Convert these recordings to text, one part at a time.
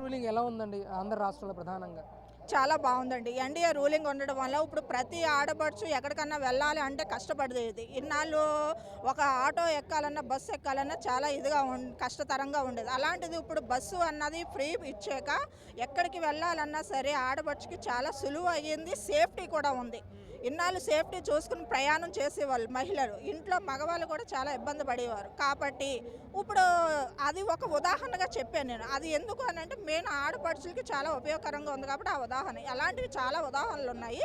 Ruling ఎలా ఉందండి ఆంధ్ర రాష్ట్రంలో ప్రధానంగా? చాలా బాగుందండి. ఎన్డీఏ రూలింగ్ ఉండడం వల్ల ఇప్పుడు ప్రతి ఆడపడుచు ఎక్కడికన్నా వెళ్ళాలి అంటే కష్టపడేది ఇన్నాళ్ళు ఒక ఆటో ఎక్కాలన్నా బస్సు ఎక్కాలన్నా చాలా ఇదిగా ఉం కష్టతరంగా ఉండేది. అలాంటిది ఇప్పుడు బస్సు అన్నది ఫ్రీ ఇచ్చాక ఎక్కడికి వెళ్ళాలన్నా సరే ఆడపడుచుకి చాలా సులువు అయ్యింది సేఫ్టీ కూడా ఉంది. ఇన్నాళ్ళు సేఫ్టీ చూసుకుని ప్రయాణం చేసేవాళ్ళు మహిళలు. ఇంట్లో మగవాళ్ళు కూడా చాలా ఇబ్బంది పడేవారు. కాబట్టి ఇప్పుడు అది ఒక ఉదాహరణగా చెప్పాను నేను. అది ఎందుకు అని అంటే మెయిన్ ఆడపడుచులకి చాలా ఉపయోగకరంగా ఉంది కాబట్టి ఆ ఉదాహరణ. అలాంటివి చాలా ఉదాహరణలు ఉన్నాయి.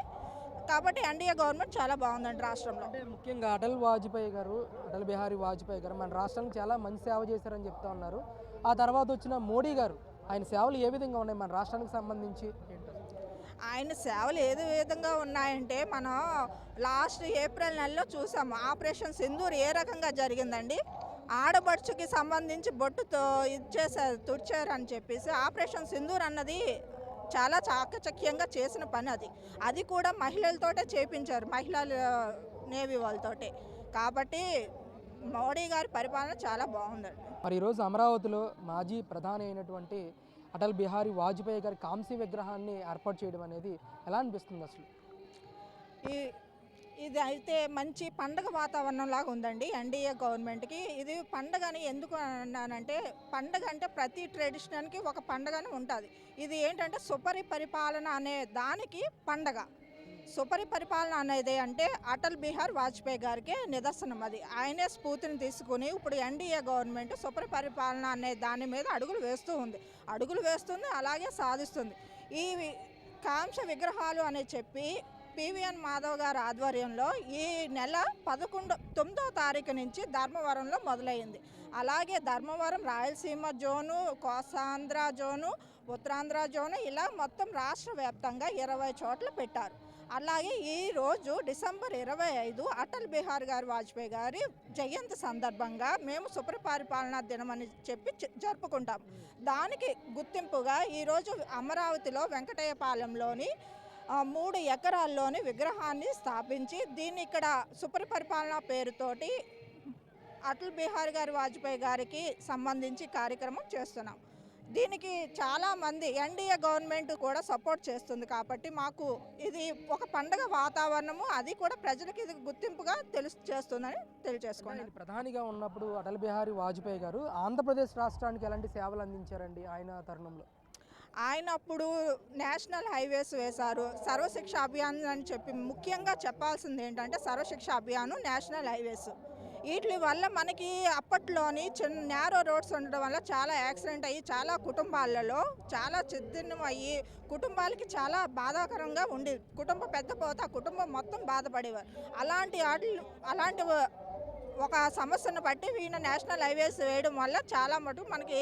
కాబట్టి ఎన్డీఏ గవర్నమెంట్ చాలా బాగుందండి రాష్ట్రంలో. అంటే ముఖ్యంగా అటల్ వాజ్పేయి గారు అటల్ బిహారీ వాజ్పేయి గారు మన రాష్ట్రానికి చాలా మంచి సేవ చేశారని చెప్తా ఉన్నారు. ఆ తర్వాత వచ్చిన మోడీ గారు ఆయన సేవలు ఏ విధంగా ఉన్నాయి మన రాష్ట్రానికి సంబంధించి? ఆయన సేవలు ఏది విధంగా ఉన్నాయంటే మనం లాస్ట్ ఏప్రిల్ నెలలో చూసాము. ఆపరేషన్ సింధూర్ ఏ రకంగా జరిగిందండి? ఆడబడుచుకి సంబంధించి బొట్టుతో ఇచ్చేసారు చేశారు తుడిచారని చెప్పేసి ఆపరేషన్ సింధూర్ అన్నది చాలా చాకచక్యంగా చేసిన పని అది. అది కూడా మహిళలతోటే చేపించారు మహిళల నేవీ వాళ్ళతోటే. కాబట్టి మోడీ గారి పరిపాలన చాలా బాగుందండి. మరి ఈరోజు అమరావతిలో మాజీ ప్రధాని అయినటువంటి అటల్ బిహారీ వాజ్పేయి గారి కాంస్య విగ్రహాన్ని ఏర్పాటు చేయడం అనేది ఎలా అనిపిస్తుంది అసలు? ఈ ఇది అయితే మంచి పండగ వాతావరణం లాగా ఉందండి ఎన్డీఏ గవర్నమెంట్కి. ఇది పండగని ఎందుకు అన్నానంటే పండగ అంటే ప్రతి ట్రెడిషనల్కి ఒక పండగని ఉంటుంది. ఇది ఏంటంటే సుపరి పరిపాలన అనే దానికి పండగ. సుపరి పరిపాలన అనేది అంటే అటల్ బిహార్ వాజ్పేయి గారికి నిదర్శనం అది. ఆయనే స్ఫూర్తిని తీసుకుని ఇప్పుడు ఎన్డీఏ గవర్నమెంట్ సుపరి పరిపాలన అనే దాని మీద అడుగులు వేస్తూ ఉంది. అడుగులు వేస్తుంది అలాగే సాధిస్తుంది. ఈ కాంక్ష విగ్రహాలు అని చెప్పి పివిఎన్ మాధవ్ గారి ఆధ్వర్యంలో ఈ నెల పదకొండు తొమ్మిదో తారీఖు నుంచి ధర్మవరంలో మొదలైంది. అలాగే Dharmavaram Rayalaseema zone Kosandhra zone Uttarandhra zone ఇలా మొత్తం రాష్ట్ర వ్యాప్తంగా ఇరవై చోట్ల పెట్టారు. అలాగే ఈరోజు డిసెంబర్ ఇరవై ఐదు అటల్ బిహార్ గారి వాజ్పేయి గారి జయంతి సందర్భంగా మేము సుప్రపరిపాలనా దినం అని చెప్పి జరుపుకుంటాం. దానికి గుర్తింపుగా ఈరోజు అమరావతిలో వెంకటయ్యపాలెంలోని మూడు ఎకరాల్లోని విగ్రహాన్ని స్థాపించి దీన్ని ఇక్కడ సుపరిపరిపాలన పేరుతోటి అటల్ బిహారీ గారి వాజ్పేయి గారికి సంబంధించి కార్యక్రమం చేస్తున్నాం. దీనికి చాలామంది ఎన్డీఏ గవర్నమెంట్ కూడా సపోర్ట్ చేస్తుంది కాబట్టి మాకు ఇది ఒక పండగ వాతావరణము అది కూడా ప్రజలకు ఇది గుర్తింపుగా తెలుసు చేస్తుందని తెలియజేసుకున్నాను ఆయన ప్రధానిగా ఉన్నప్పుడు అటల్ బిహారీ వాజ్పేయి గారు ఆంధ్రప్రదేశ్ రాష్ట్రానికి ఎలాంటి సేవలు అందించారండి ఆయన తరుణంలో? ఆయన అప్పుడు నేషనల్ హైవేస్ వేశారు సర్వశిక్ష అభియాన్ అని చెప్పి ముఖ్యంగా చెప్పాల్సింది ఏంటంటే సర్వశిక్ష అభియాన్ నేషనల్ హైవేస్. వీటి వల్ల మనకి అప్పట్లోని చిన్న నేరో రోడ్స్ ఉండడం వల్ల చాలా యాక్సిడెంట్ అయ్యి చాలా కుటుంబాలలో చాలా చిద్దిన్నం అయ్యి కుటుంబాలకి చాలా బాధాకరంగా ఉండి కుటుంబం పెద్ద పోతే కుటుంబం మొత్తం బాధపడేవారు. అలాంటి వాటి అలాంటి ఒక సమస్యను బట్టి ఈయన నేషనల్ హైవేస్ వేయడం వల్ల చాలా మటుకు మనకి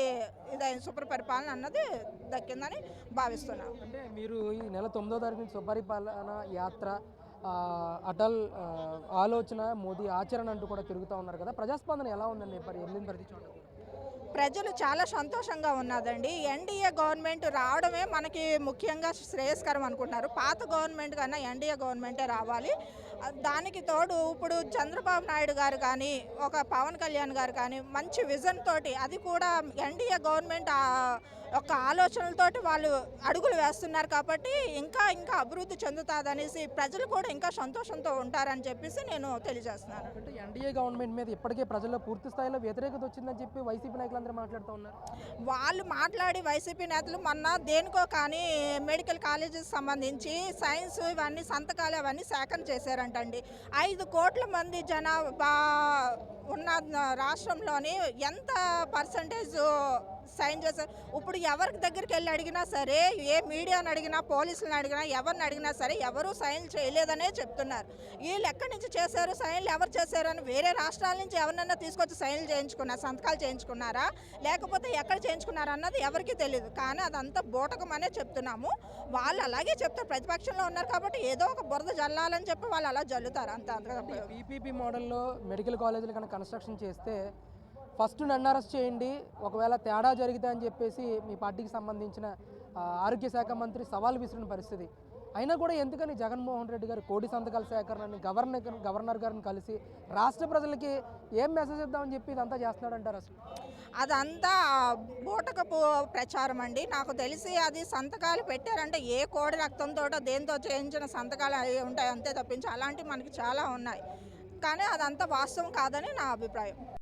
ఇదైన సూపర్ పరిపాలన అన్నది దక్కిందని భావిస్తున్నాం. అంటే మీరు ఈ నెల తొమ్మిదో తారీఖు నుంచి సుపరిపాలన యాత్ర అటల్ ఆలోచన మోదీ ఆచరణ అంటూ కూడా తిరుగుతూ ఉన్నారు కదా. ప్రజాస్పందన ఎలా ఉందండి మరి వెళ్ళిన ప్రతి చోట? ప్రజలు చాలా సంతోషంగా ఉన్నదండి ఎన్డీఏ గవర్నమెంట్ రావడమే మనకి ముఖ్యంగా శ్రేయస్కరం అనుకుంటున్నారు. పాత గవర్నమెంట్ కన్నా ఎన్డీఏ గవర్నమెంటే రావాలి. దానికి తోడు ఇప్పుడు చంద్రబాబు నాయుడు గారు కానీ ఒక పవన్ కళ్యాణ్ గారు కానీ మంచి విజన్ తోటి అది కూడా ఎన్డీఏ గవర్నమెంట్ యొక్క ఆలోచనలతోటి వాళ్ళు అడుగులు వేస్తున్నారు కాబట్టి ఇంకా ఇంకా అభివృద్ధి చెందుతుంది అనేసి ప్రజలు కూడా ఇంకా సంతోషంతో ఉంటారని చెప్పేసి నేను తెలియజేస్తున్నాను. అంటే ఎన్డీఏ గవర్నమెంట్ మీద ఇప్పటికే ప్రజల్లో పూర్తి స్థాయిలో వ్యతిరేకత వచ్చిందని చెప్పి వైసీపీ నాయకులందరూ మాట్లాడుతూ ఉన్నారు. వాళ్ళు మాట్లాడి వైసీపీ నేతలు మొన్న దేనికో కానీ మెడికల్ కాలేజెస్ సంబంధించి సైన్స్ ఇవన్నీ సంతకాలు అవన్నీ సేకరణ అండి ఐదు కోట్ల మంది జనాభా ఉన్న రాష్ట్రంలోని ఎంత పర్సంటేజ్ సైన్ చేశారు? ఇప్పుడు ఎవరికి దగ్గరికి వెళ్ళి అడిగినా సరే ఏ మీడియాని అడిగినా పోలీసులను అడిగినా ఎవరిని అడిగినా సరే ఎవరు సైన్ చేయలేదనే చెప్తున్నారు. వీళ్ళు ఎక్కడి నుంచి చేశారు? సైన్లు ఎవరు చేశారని వేరే రాష్ట్రాల నుంచి ఎవరినన్నా తీసుకొచ్చి సైన్లు చేయించుకున్నారు సంతకాలు చేయించుకున్నారా? లేకపోతే ఎక్కడ చేయించుకున్నారా అన్నది ఎవరికీ తెలియదు కానీ అదంతా బూటకం అనే చెప్తున్నాము. వాళ్ళు అలాగే చెప్తారు. ప్రతిపక్షంలో ఉన్నారు కాబట్టి ఏదో ఒక బురద జల్లాలని చెప్పి వాళ్ళు అలా జల్లుతారు. అంత అంతగా పీపీపీ మోడల్లో మెడికల్ కాలేజీలు కనుక కన్స్ట్రక్షన్ చేస్తే ఫస్ట్ నన్ను అరెస్ట్ చేయండి ఒకవేళ తేడా జరిగితే అని చెప్పేసి మీ పార్టీకి సంబంధించిన ఆరోగ్య శాఖ మంత్రి సవాల్ విసిరిన పరిస్థితి. అయినా కూడా ఎందుకని జగన్మోహన్ రెడ్డి గారు కోటి సంతకాల సేకరణని గవర్నర్ గవర్నర్ గారిని కలిసి రాష్ట్ర ప్రజలకి ఏం మెసేజ్ ఇద్దామని చెప్పి ఇదంతా చేస్తున్నాడంటారు అసలు? అదంతా బూటకపు ప్రచారం అండి. నాకు తెలిసి అది సంతకాలు పెట్టారంటే ఏ కోడి రక్తంతో దేంతో చేయించిన సంతకాలు అవి ఉంటాయి అంతే తప్పించి అలాంటివి మనకి చాలా ఉన్నాయి. కానీ అదంతా వాస్తవం కాదని నా అభిప్రాయం.